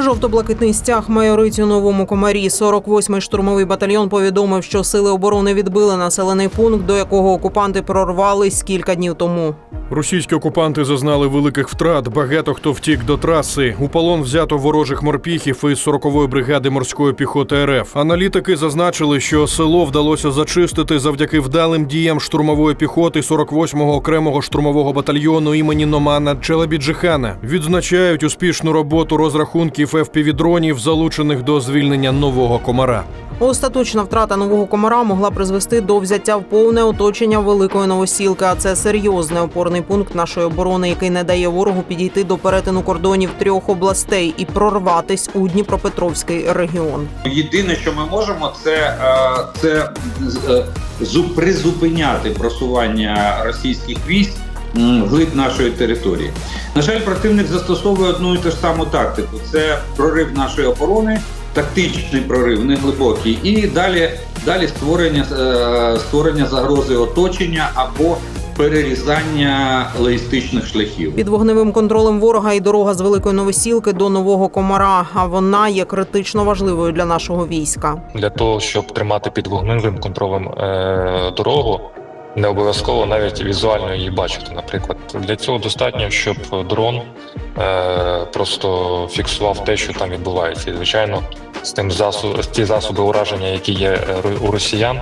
Жовто-блакитний стяг майорить у новому комарі. 48-й штурмовий батальйон повідомив, що сили оборони відбили населений пункт, до якого окупанти прорвались кілька днів тому. Російські окупанти зазнали великих втрат. Багато хто втік до траси. У полон взято ворожих морпіхів із 40-ї бригади морської піхоти РФ. Аналітики зазначили, що село вдалося зачистити завдяки вдалим діям штурмової піхоти 48-го окремого штурмового батальйону імені Номана Челебіджихана. Відзначають успішну роботу розрахунків FPV-дронів, залучених до звільнення нового комара. Остаточна втрата нового комара могла призвести до взяття в повне оточення великої новосілки. А це серйозний опорний пункт нашої оборони, який не дає ворогу підійти до перетину кордонів трьох областей і прорватись у Дніпропетровський регіон. Єдине, що ми можемо, це, е, це е, призупиняти просування російських військ м, вглиб нашої території. На жаль, противник застосовує одну і ту ж саму тактику: це прорив нашої оборони, тактичний прорив, не глибокий, і далі, далі створення, е, створення загрози оточення або перерізання логістичних шляхів. Під вогневим контролем ворога і дорога з великої новосілки до нового комара. А вона є критично важливою для нашого війська. для того, щоб тримати під вогневим контролем е, дорогу, не обов'язково навіть візуально її бачити. Наприклад, для цього достатньо, щоб дрон е, просто фіксував те, що там відбувається. І звичайно, з тим засоб, ті засоби ураження, які є е, у росіян,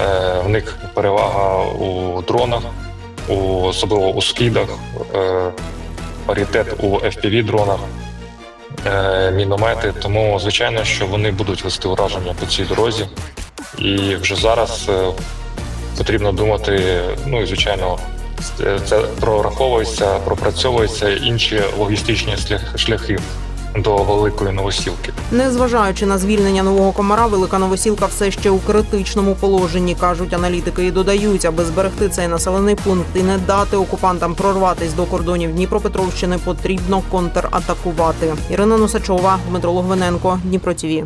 е, в них перевага у дронах, у особливо у скидах, е, паритет у fpv дронах е, міномети. Тому звичайно, що вони будуть вести ураження по цій дорозі, і вже зараз е, потрібно думати. Ну і звичайно, це- прораховується, пропрацьовуються інші логістичні шлях- шляхи до великої новосілки. Незважаючи на звільнення нового комара, велика новосілка все ще у критичному положенні, кажуть аналітики, і додають, аби зберегти цей населений пункт і не дати окупантам прорватись до кордонів Дніпропетровщини, потрібно контратакувати. Ірина Носачова, Дмитро Логвиненко, Дніпро ТІВІ.